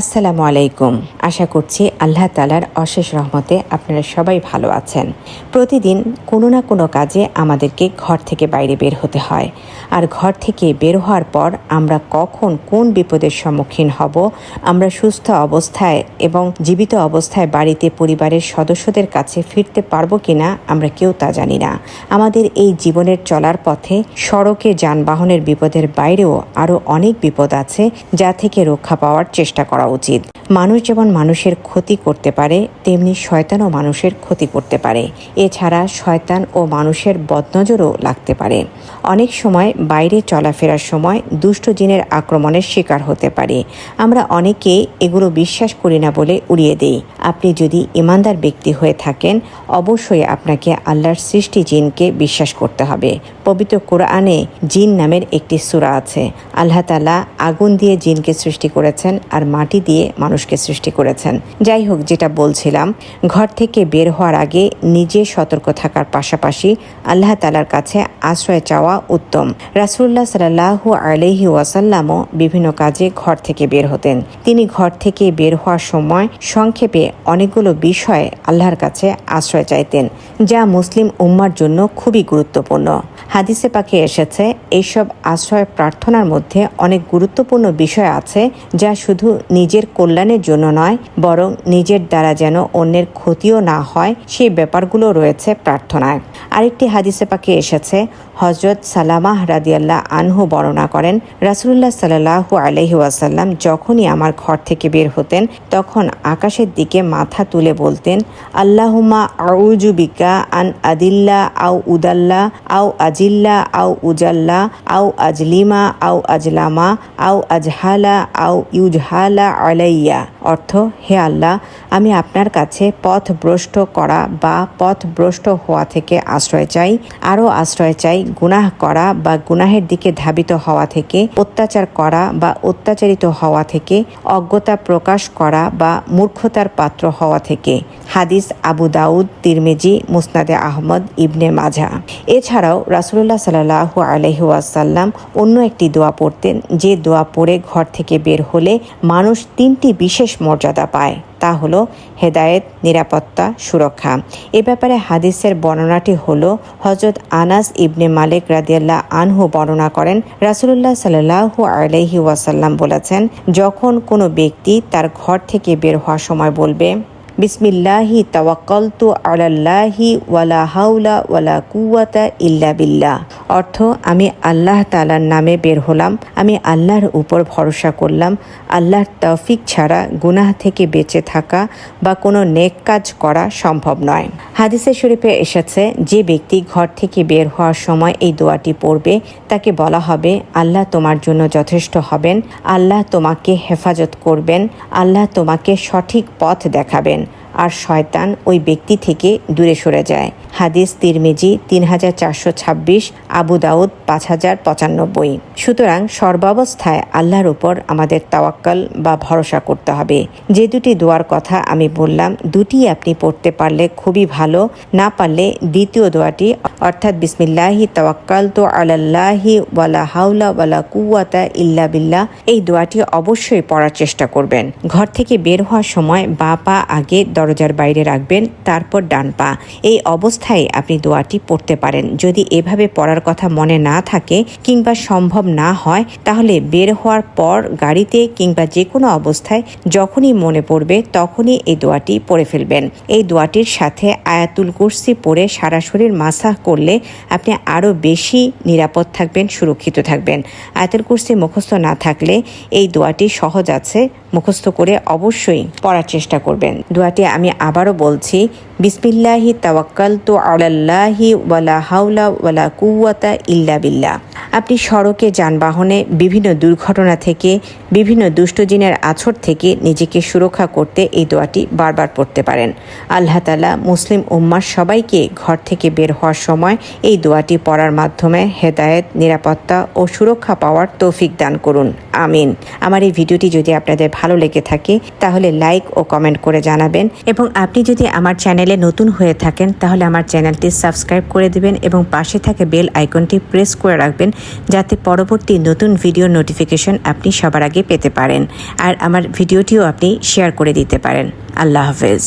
আসসালামু আলাইকুম। আশা করছি আল্লাহ তালার অশেষ রহমতে আপনারা সবাই ভালো আছেন। প্রতিদিন কোনো না কোনো কাজে আমাদেরকে ঘর থেকে বাইরে বের হতে হয়। আর ঘর থেকে বের হওয়ার পর আমরা কখন কোন বিপদের সম্মুখীন হব, আমরা সুস্থ অবস্থায় এবং জীবিত অবস্থায় বাড়িতে পরিবারের সদস্যদের কাছে ফিরতে পারব কিনা আমরা কেউ তা জানি না। আমাদের এই জীবনের চলার পথে সড়কে যানবাহনের বিপদের বাইরেও আরও অনেক বিপদ আছে যা থেকে রক্ষা পাওয়ার চেষ্টা করা উচিত। মানুষ যেমন মানুষের ক্ষতি করতে পারে, তেমনি শয়তান ও মানুষের ক্ষতি করতে পারে। এছাড়া শয়তান ও মানুষের বদনজরও লাগতে পারে। অনেক সময় বাইরে চলাফেরার সময় দুষ্ট জিনের আক্রমণের শিকার হতে পারে। আমরা অনেকে এগুলো বিশ্বাস করি না বলে উড়িয়ে দেই। আপনি যদি ইমানদার ব্যক্তি হয়ে থাকেন, অবশ্যই আপনাকে আল্লাহর সৃষ্টি জিনকে বিশ্বাস করতে হবে। পবিত্র কোরআনে জিন নামের একটি সূরা আছে। আল্লাহ তালা আগুন দিয়ে জিনকে সৃষ্টি করেছেন আর মাটি দিয়ে মানুষকে সৃষ্টি করেছেন। যাই হোক, যেটা বলছিলাম, ঘর থেকে বের হওয়ার আগে নিজে সতর্ক থাকার পাশাপাশি আল্লাহ তালার কাছে আশ্রয় চাওয়া উত্তম। রাসুল্লাহ সাল্লাহু আলহি ওয়াসাল্লামও বিভিন্ন কাজে ঘর থেকে বের হতেন। তিনি ঘর থেকে বের হওয়ার সময় সংক্ষেপে অনেকগুলো বিষয়ে আল্লাহর কাছে আশ্রয় চাইতেন, যা মুসলিম উম্মার জন্য খুবই গুরুত্বপূর্ণ। হাদিসে পাখি এসেছে, এইসব আশ্রয় প্রার্থনার মধ্যে অনেক গুরুত্বপূর্ণ বিষয় আছে, যা শুধু নিজের কল্যাণের জন্য নয়, বরং নিজের দ্বারা যেন অন্যের ক্ষতিও না হয়, সেই ব্যাপারগুলো রয়েছে প্রার্থনায়। আরেকটি হাদিসে পাখি এসেছে হজরত সালামাহ রাদিয়াল্লাহ আনহু বর্ণনা করেন রাসুল্লাহ সাল্লাহু আলহি ওয়াসাল্লাম যখনই আমার ঘর থেকে বের হতেন, তখন আকাশের দিকে মাথা তুলে বলতেন আল্লাহুমা আউজু বিকা আন আদিল্লা আউ উদাল্লা আউ আজিল্লা আউ উজাল্লা আউ আজলিমা আউ আজলামা আউ আজহালা আউ ইউজহালা আলাইয়া। অর্থ, হে আল্লাহ, আমি আপনার কাছে পথ ভ্রষ্ট করা বা পথ ভ্রষ্ট হওয়া থেকে আশ্রয় চাই, আরও আশ্রয় চাই, গুনাহ করা বা গুনাহের দিকে ধাবিত হওয়া থেকে, অত্যাচার করা বা অত্যাচারিত হওয়া থেকে, অজ্ঞতা প্রকাশ করা বা মূর্খতার পাত্র হওয়া থেকে। হাদিস আবু দাউদ, তিরমেজি, মুসনাদে আহমদ, ইবনে মাঝা এছাড়াও রাসুল্লাহ সাল্লাহু আলহিউসাল্লাম অন্য একটি দোয়া পড়তেন, যে দোয়া পড়ে ঘর থেকে বের হলে মানুষ তিনটি বিশেষ মর্যাদা পায়। তা হলো হেদায়েত, নিরাপত্তা, সুরক্ষা। এ ব্যাপারে হাদিসের বর্ণনাটি হল হজরত আনাস ইবনে মালিক রাদিয়াল্লাহ আনহু বর্ণনা করেন, রাসুলুল্লাহ সাল্লাহু আলহি ওয়াসাল্লাম বলেছেন, যখন কোনো ব্যক্তি তার ঘর থেকে বের হওয়ার সময় বলবে বিসমিল্লাহি তাওয়াক্কালতু আলাল্লাহি ওয়ালা হাউলা ওয়ালা কুওয়াতা ইল্লা বিল্লাহ। অর্থ, আমি আল্লাহ তালার নামে বের হলাম, আমি আল্লাহর উপর ভরসা করলাম, আল্লাহর তৌফিক ছাড়া গুনাহ থেকে বেঁচে থাকা বা কোনো নেক কাজ করা সম্ভব নয়। হাদিসে শরীফে এসেছে, যে ব্যক্তি ঘর থেকে বের হওয়ার সময় এই দোয়াটি পড়বে, তাকে বলা হবে, আল্লাহ তোমার জন্য যথেষ্ট হবেন, আল্লাহ তোমাকে হেফাজত করবেন, আল্লাহ তোমাকে সঠিক পথ দেখাবেন। আর শয়তান ওই ব্যক্তি থেকে দূরে সরে যায়। হাদিস তিরমিজি তিন হাজার চারশো ছাব্বিশ, আবু দাউদ পাঁচ হাজার পঁচানব্বই। সুতরাং সর্বাবস্থায় আল্লাহর উপর আমাদের তাওয়াক্কাল বা ভরসা করতে হবে। যে দুটি দোয়ার কথা আমি বললাম, দুটি আপনি পড়তে পারলে খুবই ভালো, না পারলে দ্বিতীয় দোয়াটি, অর্থাৎ বিসমিল্লাহি তাওয়াক্কাল তো আলাল্লাহি ওয়ালা হাউলা ওয়ালা কুয়াতা ইল্লা বিল্লাহ, এই দোয়াটি অবশ্যই পড়ার চেষ্টা করবেন। ঘর থেকে বের হওয়ার সময় বা পা আগে দরজার বাইরে রাখবেন, তারপর ডান পা। এই অবস্থায় আপনি দোয়াটি পড়তে পারেন। যদি এভাবে পড়ার কথা মনে না থাকে কিংবা সম্ভব না হয়, তাহলে বের হওয়ার পর গাড়িতে কিংবা যে কোনো অবস্থায় যখনই মনে পড়বে তখনই এই দোয়াটি পড়ে ফেলবেন। এই দোয়াটির সাথে আয়াতুল কুরসি পড়ে সারা শরীর মাসাহ করলে আপনি আরও বেশি নিরাপদ থাকবেন, সুরক্ষিত থাকবেন। আয়াতুল কুরসি মুখস্থ না থাকলে এই দোয়াটি সহজ আছে, মুখস্থ করে অবশ্যই পড়ার চেষ্টা করবেন। দোয়াটি আমি আবারও বলছি বিসমিল্লাহি তাওয়াক্কাল তো আলাল্লাহি ওয়ালা হাউলা ওয়ালা কুওয়াতা ইল্লা বিল্লাহ। আপনি সড়কে, যানবাহনে বিভিন্ন দুর্ঘটনা থেকে, বিভিন্ন দুষ্টজিনের আছর থেকে নিজেকে সুরক্ষা করতে এই দোয়াটি বারবার পড়তে পারেন। আল্লাহ তালা মুসলিম উম্মার সবাইকে ঘর থেকে বের হওয়ার সময় এই দোয়াটি পড়ার মাধ্যমে হেদায়েত, নিরাপত্তা ও সুরক্ষা পাওয়ার তৌফিক দান করুন। আমিন। আমার এই ভিডিওটি যদি আপনাদের ভালো লেগে থাকে, তাহলে লাইক ও কমেন্ট করে জানাবেন এবং আপনি যদি আমার চ্যানেল চ্যানেলে নতুন হয়ে থাকেন, তাহলে আমার চ্যানেলটি সাবস্ক্রাইব করে দেবেন এবং পাশে থাকে বেল আইকনটি প্রেস করে রাখবেন যাতে পরবর্তী নতুন ভিডিও নোটিফিকেশন আপনি সবার আগে পেতে পারেন। আর আমার ভিডিওটিও আপনি শেয়ার করে দিতে পারেন। আল্লাহ হাফেজ।